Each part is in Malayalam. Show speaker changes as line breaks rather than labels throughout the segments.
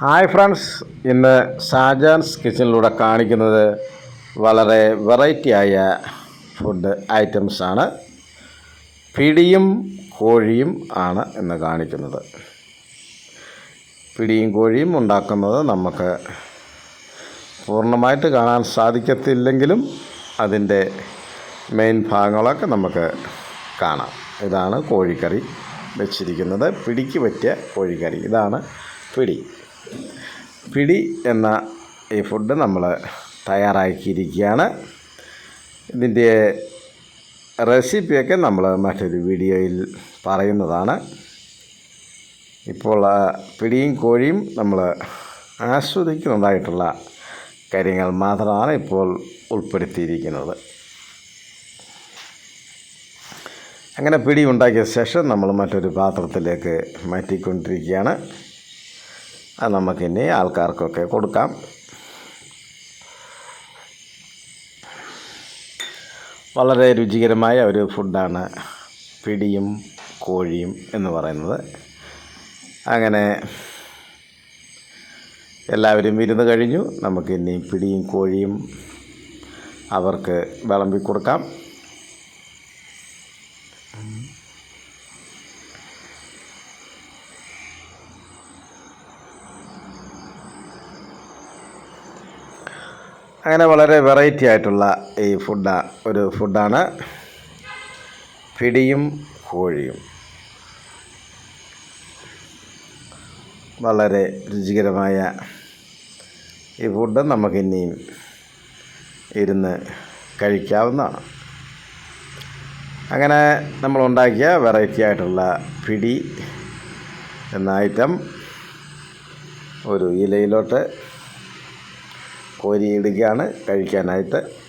ഹായ് ഫ്രണ്ട്സ് ഇന്ന് ഷാജാൻസ് കിച്ചണിലൂടെ കാണിക്കുന്നത് വളരെ വെറൈറ്റി ആയ ഫുഡ് ഐറ്റംസാണ്. പിടിയും കോഴിയും ആണ് ഇന്ന് കാണിക്കുന്നത്. പിടിയും കോഴിയും ഉണ്ടാക്കുന്നത് നമുക്ക് പൂർണമായിട്ട് കാണാൻ സാധിക്കത്തില്ലെങ്കിലും അതിന്റെ മെയിൻ ഭാഗങ്ങളൊക്കെ നമുക്ക് കാണാം. ഇതാണ് കോഴിക്കറി വെച്ചിരിക്കുന്നത്. പിടിക്ക് പറ്റിയ കോഴിക്കറി. ഇതാണ് പിടി. പിടി എന്ന ഈ ഫുഡ് നമ്മൾ തയ്യാറാക്കിയിരിക്കുകയാണ്. ഇതിന്റെ റെസിപ്പിയൊക്കെ നമ്മൾ മറ്റൊരു വീഡിയോയിൽ പറയുന്നതാണ്. ഇപ്പോൾ പിടിയും കോഴിയും നമ്മൾ ആസ്വദിക്കുന്നതായിട്ടുള്ള കാര്യങ്ങൾ മാത്രമാണ് ഇപ്പോൾ ഉൾപ്പെടുത്തിയിരിക്കുന്നത്. അങ്ങനെ പിടി ഉണ്ടാക്കിയ ശേഷം നമ്മൾ മറ്റൊരു പാത്രത്തിലേക്ക് മാറ്റിക്കൊണ്ടിരിക്കുകയാണ്. അത് നമുക്കിനി ആൾക്കാർക്കൊക്കെ കൊടുക്കാം. വളരെ രുചികരമായ ഒരു ഫുഡാണ് പിടിയും കോഴിയും എന്ന് പറയുന്നത്. അങ്ങനെ എല്ലാവരും ഇരുന്ന് കഴിഞ്ഞു. നമുക്കിനി പിടിയും കോഴിയും അവർക്ക് വിളമ്പി കൊടുക്കാം. അങ്ങനെ വളരെ വെറൈറ്റി ആയിട്ടുള്ള ഈ ഫുഡ് ഒരു ഫുഡാണ് പിടിയും കോഴിയും. വളരെ രുചികരമായ ഈ ഫുഡ് നമുക്കിനിയും ഇരുന്ന് കഴിക്കാവുന്നതാണ്. അങ്ങനെ നമ്മൾ ഉണ്ടാക്കിയ വെറൈറ്റി ആയിട്ടുള്ള പിടി എന്ന ഐറ്റം ഒരു ഇലയിലോട്ട് കോരിയിടുകയാണ് കഴിക്കാനായിട്ട്.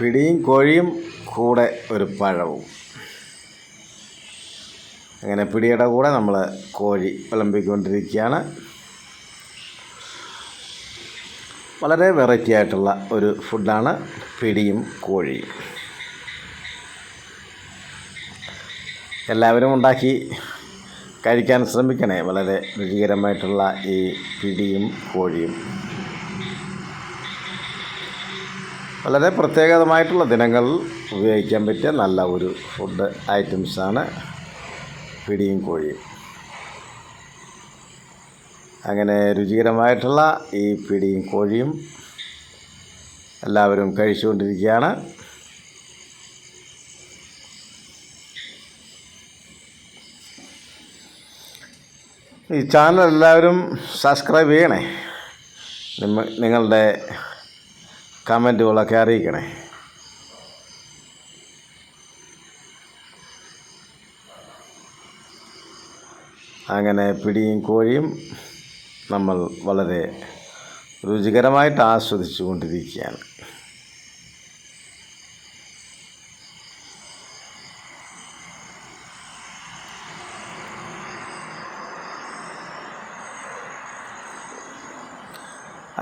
പിടിയും കോഴിയും കൂടെ ഒരു പഴവും. അങ്ങനെ പിടിയുടെ കൂടെ നമ്മൾ കോഴി വിളമ്പിക്കൊണ്ടിരിക്കുകയാണ്. വളരെ വെറൈറ്റി ആയിട്ടുള്ള ഒരു ഫുഡാണ് പിടിയും കോഴിയും. എല്ലാവരും ഉണ്ടാക്കി കഴിക്കാൻ ശ്രമിക്കണേ. വളരെ രുചികരമായിട്ടുള്ള ഈ പിടിയും കോഴിയും. വളരെ പ്രത്യേകമായിട്ടുള്ള ദിനങ്ങളിൽ ഉപയോഗിക്കാൻ പറ്റിയ നല്ല ഒരു ഫുഡ് ഐറ്റംസാണ് പിടിയും കോഴിയും. അങ്ങനെ രുചികരമായിട്ടുള്ള ഈ പിടിയും കോഴിയും എല്ലാവരും കഴിച്ചുകൊണ്ടിരിക്കുകയാണ്. ഈ ചാനൽ എല്ലാവരും സബ്സ്ക്രൈബ് ചെയ്യണേ. നിങ്ങ നിങ്ങളുടെ കമന്റുകളൊക്കെ അറിയിക്കണേ. അങ്ങനെ പിടിയും കോഴിയും നമ്മൾ വളരെ രുചികരമായിട്ട് ആസ്വദിച്ചു കൊണ്ടിരിക്കുകയാണ്.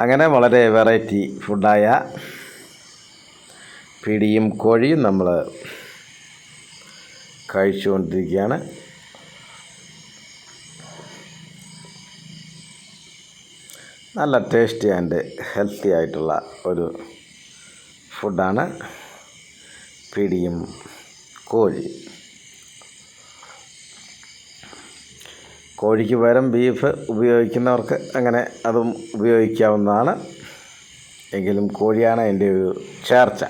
അങ്ങനെ വളരെ വെറൈറ്റി ഫുഡായ പിടിയും കോഴിയും നമ്മൾ കഴിച്ചുകൊണ്ടിരിക്കുകയാണ് നല്ല ടേസ്റ്റി ആൻഡ് ഹെൽത്തി ആയിട്ടുള്ള ഒരു ഫുഡാണ് പിടിയും കോഴി. കോഴിക്ക് പകരം ബീഫ് ഉപയോഗിക്കുന്നവർക്ക് അങ്ങനെ അതും ഉപയോഗിക്കാവുന്നതാണ്. എങ്കിലും കോഴിയാണ് എന്റെ ഒരു ചേർച്ച.